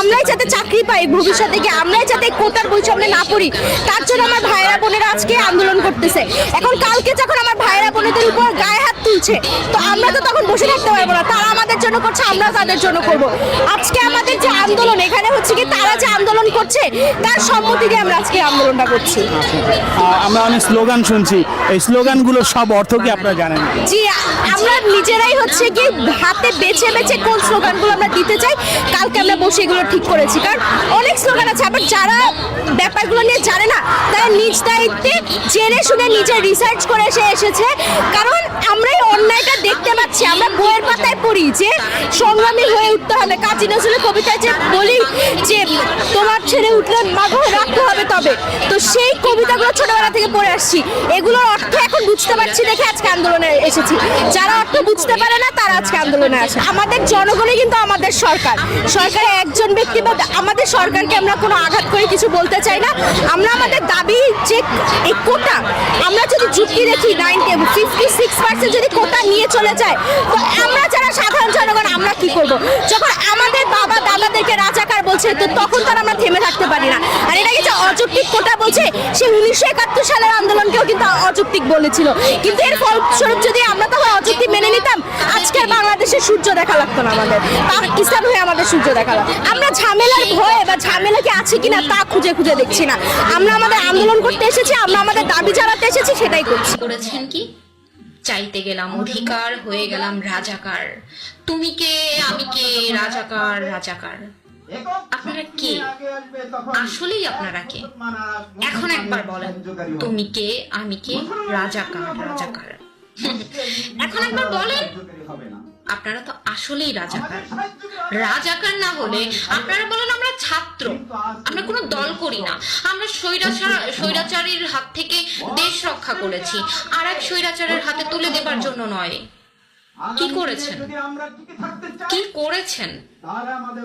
আমরাই যাতে চাকরি পাই ভবিষ্যতে গিয়ে আমরাই যাতে কোটার বৈষম্যে না পড়ি, তার জন্য আমার ভাইয়েরা বোনেরা আজকে আন্দোলন করতেছে। এখন কালকে যখন আমার ভাইয়েরা বোনেদের উপর গায়ে হাত তুলছে, তো আমরা তো তখন বসে থাকতে পারব না, তারা জন্য করছে আমরাও তাদের জন্য করব। আজকে আমাদের যে আন্দোলন এখানে হচ্ছে কি তারা যে আন্দোলন করছে তার সম্মতি দিয়ে আমরা আজকে আন্দোলনটা করছি। আমরা অনেক স্লোগান শুনছি। এই স্লোগানগুলোর সব অর্থ কি আপনারা জানেন? জি আমরা নিজেরাই হচ্ছে কি হাতে বেছে বেছে কোন স্লোগানগুলো আমরা দিতে চাই কালকে আমরা বসে এগুলো ঠিক করেছি। কারণ অনেক স্লোগান আছে আবার যারা ব্যাপারগুলো নিয়ে জানে না তারা নিজ দায়িত্বে জেনে শুনে নিজে রিসার্চ করে এসে এসেছে। কারণ আমরা এই অন্যায়টা দেখতে পাচ্ছি আমরা বইয়ের পাতায় পড়ি যে সংগ্রামী হয়ে উঠতে হবে। কাজী নজরুলের কবিতায় যে বলি যে, তোমার ছেড়ে উঠলে মাগো রাখতে হবে তবে। তো সেই কবিতাগুলো ছোটবেলা থেকে পড়ে আসছি। এগুলোর অর্থ এখন বুঝতে পারছি দেখে আজকে আন্দোলনে এসেছি। যারা অর্থ বুঝতে পারে না, তারা আজকে আন্দোলনে আসে। আমাদের জনগণই কিন্তু আমাদের সরকার। সরকারে একজন ব্যক্তি বা আমাদের সরকারকে আমরা কোনো আঘাত করে কিছু বলতে চাই না। আমরা আমাদের দাবি যে এই কোটা, আমরা যদি যুক্তি দেখি নাইনটি, ফিফটি সিক্স পার্সেন্ট যদি কোটা নিয়ে চলে যায়, তো আমরা যারা করব যখন আমাদের বাবা দাদাদেরকে রাজাকার বলছে, তো তখন তার আমরা থেমে থাকতে পারি না। আর এটাকে যে অযৌক্তিক কোটা বলছে? সে উনিশশো একাত্তর সালের আন্দোলনকেও কিন্তু অযৌক্তিক বলেছিল। কিন্তু এর ফলস্বরূপ যদি আমরা তখন অযৌক্তিক মেনে নিতাম, আজকের বাংলাদেশে সূর্য দেখা লাগতো না আমাদের। পাকিস্তান হয়ে আমাদের সূর্য দেখা লাগতো। আমরা ঝামেলার ভয়ে বা ঝামেলা কি আছে কিনা তা খুঁজে খুঁজে দেখছি না। আমরা আমাদের আন্দোলন করতে এসেছি, আমরা আমাদের দাবি জানাতে এসেছি, সেটাই করছি। করেছেন কি? চাইতে গেলাম অধিকার হয়ে গেলাম রাজাকার। তুমি কে আমি কে রাজাকার রাজাকার? আপনারা কে? আসলেই আপনারা কে? এখন একবার বলেন তুমি কে আমি কে? রাজাকার রাজাকার। এখন একবার বলেন। আপনারা তো আসলেই রাজাকার। রাজাকার না হলে আপনারা বলেন আমরা ছাত্র। আমরা কোনো দল করি না। আমরা স্বৈরাচার স্বৈরাচারীর হাত থেকে দেশ রক্ষা করেছি। আর এক স্বৈরাচারের হাতে তুলে দেবার জন্য নয়। কি করেছেন? কি করেছেন?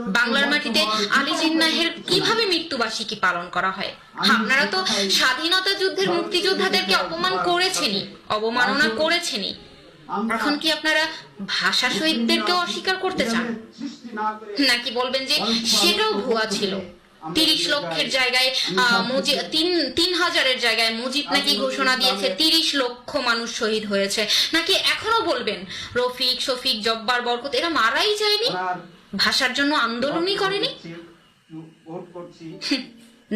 বাংলার মাটিতে আলী জিন্নাহের কীভাবে মৃত্যুবার্ষিকী পালন করা হয়? আপনারা তো স্বাধীনতা যুদ্ধের মুক্তিযোদ্ধাদেরকে অপমান করেছেনই অবমাননা করেছেনই। এখন কি আপনারা ভাষা শহীদদেরকে অস্বীকার করতে চান? নাকি বলবেন যে সেটাও ভুয়া ছিল? তিরিশ লক্ষের জায়গায় তিন তিন হাজারের জায়গায় মুজিব নাকি ঘোষণা দিয়েছে তিরিশ লক্ষ মানুষ শহীদ হয়েছে। নাকি এখনও বলবেন রফিক শফিক জব্বার বরকত এরা মারাই যায়নি? ভাষার জন্য আন্দোলনই করেনি?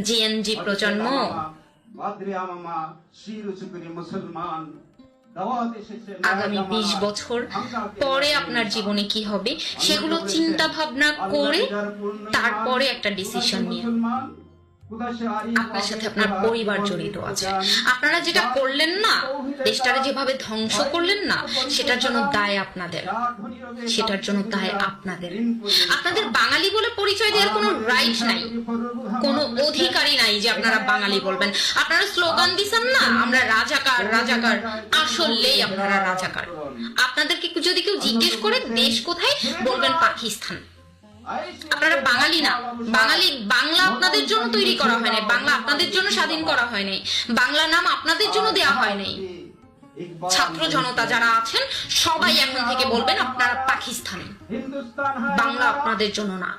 জিএনজি প্রজন্ম। আগামী বিশ বছর পরে আপনার জীবনে কি হবে, সেগুলো চিন্তা ভাবনা করে তারপরে একটা ডিসিশন নিয়ে। আপনার সাথে আপনার পরিবার জড়িত আছে। আপনারা যেটা করলেন না, দেশটারে যেভাবে ধ্বংস করলেন না, সেটার জন্য দায় আপনাদের। সেটার জন্য দায় আপনাদের। আপনাদের বাঙালি বলে পরিচয় দেওয়ার কোনো রাইট নাই। কোনো অধিকারই নাই যে আপনারা বাঙালি বলবেন। আপনারা স্লোগান দিছেন না, আমরা রাজাকার রাজাকার। আসলেই আপনারা রাজাকার। আপনাদেরকে যদি কেউ জিজ্ঞেস করে দেশ কোথায়, বলবেন পাকিস্তান। আপনারা বাঙালি না। বাঙালি, বাংলা আপনাদের জন্য তৈরি করা হয় নাই। বাংলা আপনাদের জন্য স্বাধীন করা হয় নাই। বাংলা নাম আপনাদের জন্য দেয়া হয় নাই। ছাত্র জনতা যারা আছেন, সবাই এখন থেকে বলবেন আপনারা পাকিস্তানি। বাংলা আপনাদের জন্য না।